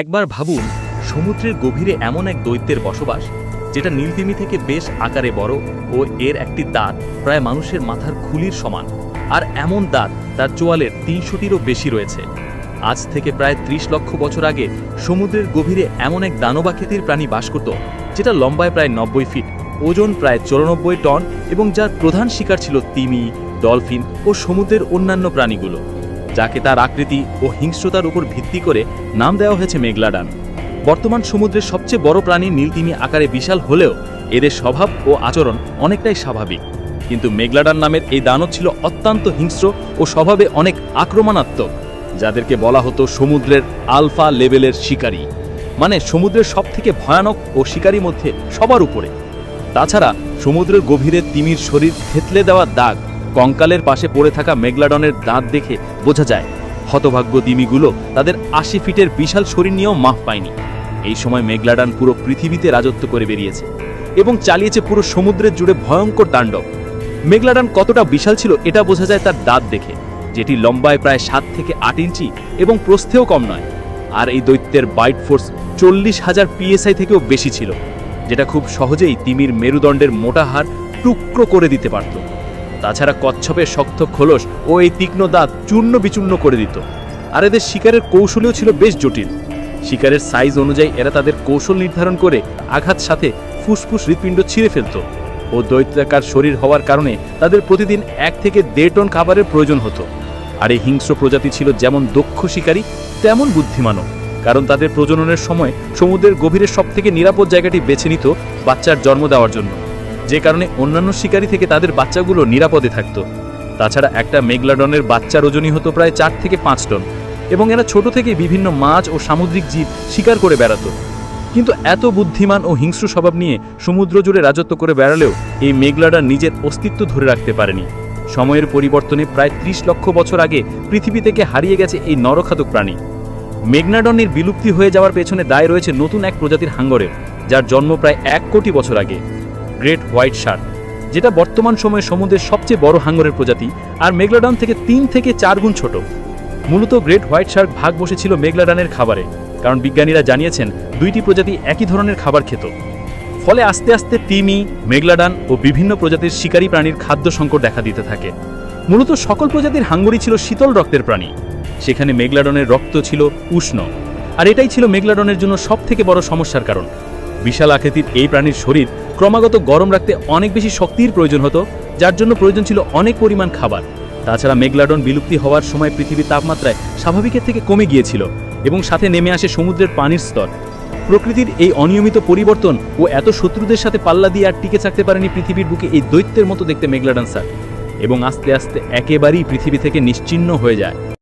একবার ভাবুন, সমুদ্রের গভীরে এমন এক দৈত্যের বসবাস, যেটা নীলতিমি থেকে বেশ আকারে বড় ও এর একটি দাঁত প্রায় মানুষের মাথার খুলির সমান, আর এমন দাঁত তার চোয়ালের তিনশোটিরও বেশি রয়েছে। আজ থেকে প্রায় ত্রিশ লক্ষ বছর আগে সমুদ্রের গভীরে এমন এক দানবাকৃতির প্রাণী বাস করত, যেটা লম্বায় প্রায় নব্বই ফিট, ওজন প্রায় চৌরানব্বই টন এবং যার প্রধান শিকার ছিল তিমি, ডলফিন ও সমুদ্রের অন্যান্য প্রাণীগুলো। যাকে তার আকৃতি ও হিংস্রতার উপর ভিত্তি করে নাম দেওয়া হয়েছে মেঘলাডান। বর্তমান সমুদ্রের সবচেয়ে বড় প্রাণী নীলতিমি আকারে বিশাল হলেও এদের স্বভাব ও আচরণ অনেকটাই স্বাভাবিক। কিন্তু মেঘলাডান নামের এই দানব ছিল অত্যন্ত হিংস্র ও স্বভাবে অনেক আক্রমণাত্মক, যাদেরকে বলা হতো সমুদ্রের আলফা লেভেলের শিকারী। মানে সমুদ্রের সবথেকে ভয়ানক ও শিকারী মধ্যে সবার উপরে। তাছাড়া সমুদ্রের গভীরে তিমির শরীর থেতলে দেওয়া দাগ কঙ্কালের পাশে পড়ে থাকা মেঘলাডনের দাঁত দেখে বোঝা যায়, হতভাগ্য দিমিগুলো তাদের আশি ফিটের বিশাল শরীর নিয়েও মাফ পায়নি। এই সময় মেঘলাডান পুরো পৃথিবীতে রাজত্ব করে বেরিয়েছে এবং চালিয়েছে পুরো সমুদ্রের জুড়ে ভয়ঙ্কর তাণ্ডব। মেঘলাডান কতটা বিশাল ছিল এটা বোঝা যায় তার দাঁত দেখে, যেটি লম্বায় প্রায় সাত থেকে আট ইঞ্চি এবং প্রস্থেও কম নয়। আর এই দৈত্যের বাইট ফোর্স চল্লিশ হাজার পিএসআই থেকেও বেশি ছিল, যেটা খুব সহজেই তিমির মেরুদণ্ডের মোটা হার টুকরো করে দিতে পারত। তাছাড়া কচ্ছপের শক্ত খোলস ও এই তীক্ষ্ণ দাঁত চূর্ণ বিচূর্ণ করে দিত। আর এদের শিকারের কৌশলও ছিল বেশ জটিল। শিকারের সাইজ অনুযায়ী এরা তাদের কৌশল নির্ধারণ করে আঘাত সাথে ফুসফুস হৃৎপিণ্ড ছিঁড়ে ফেলত ও দৈত্যাকার শরীর হওয়ার কারণে তাদের প্রতিদিন এক থেকে দেড় টন খাবারের প্রয়োজন হতো। আর এই হিংস্র প্রজাতি ছিল যেমন দক্ষ শিকারী, তেমন বুদ্ধিমানও। কারণ তাদের প্রজননের সময় সমুদ্রের গভীরের সব থেকে নিরাপদ জায়গাটি বেছে নিত বাচ্চার জন্ম দেওয়ার জন্য। যে কারণে অন্যান্য শিকারী থেকে তাদের বাচ্চাগুলো নিরাপদে থাকত। তাছাড়া একটা মেঘলাডনের বাচ্চার ওজনই হতো প্রায় চার থেকে পাঁচ টন, এবং এরা ছোট থেকে বিভিন্ন মাছ ও সামুদ্রিক জীব শিকার করে বেড়াতো। কিন্তু এত বুদ্ধিমান ও হিংস্র স্বভাব নিয়ে সমুদ্র জুড়ে রাজত্ব করে বেড়ালেও এই মেঘলাডার নিজের অস্তিত্ব ধরে রাখতে পারেনি। সময়ের পরিবর্তনে প্রায় ত্রিশ লক্ষ বছর আগে পৃথিবী থেকে হারিয়ে গেছে এই নরখাতক প্রাণী। মেঘনাডনের বিলুপ্তি হয়ে যাওয়ার পেছনে দায় রয়েছে নতুন এক প্রজাতির হাঙ্গরের যার জন্ম প্রায় এক কোটি বছর আগে। গ্রেট হোয়াইট শার্ক, যেটা বর্তমান সময়ে সমুদ্রের সবচেয়ে বড় হাঙ্গরের প্রজাতি আর মেঘলাডন থেকে তিন থেকে চার গুণ ছোট। মূলত গ্রেট হোয়াইট শার্ক ভাগ বসেছিল মেঘলাডানের খাবারে, কারণ বিজ্ঞানীরা জানিয়েছেন দুইটি প্রজাতি একই ধরনের খাবার খেত। ফলে আস্তে আস্তে তিমি, মেঘলাডান ও বিভিন্ন প্রজাতির শিকারী প্রাণীর খাদ্য সংকট দেখা দিতে থাকে। মূলত সকল প্রজাতির হাঙ্গরি ছিল শীতল রক্তের প্রাণী। সেখানে মেঘলাডনের রক্ত ছিল উষ্ণ, আর এটাই ছিল মেঘলাডনের জন্য সবথেকে বড় সমস্যার কারণ। বিশাল আকৃতির এই প্রাণীর শরীর ক্রমাগত গরম রাখতে অনেক বেশি শক্তির প্রয়োজন হতো, যার জন্য প্রয়োজন ছিল অনেক পরিমাণ খাবার। তাছাড়া মেঘলাডন বিলুপ্তি হওয়ার সময় পৃথিবীর তাপমাত্রায় স্বাভাবিকের থেকে কমে গিয়েছিল এবং সাথে নেমে আসে সমুদ্রের পানির স্তর। প্রকৃতির এই অনিয়মিত পরিবর্তন ও এত শত্রুদের সাথে পাল্লা দিয়ে আর টিকে থাকতে পারেনি পৃথিবীর বুকে এই দৈত্যের মতো দেখতে মেঘলাডন স্যার। এবং আস্তে আস্তে একেবারেই পৃথিবী থেকে নিশ্চিহ্ন হয়ে যায়।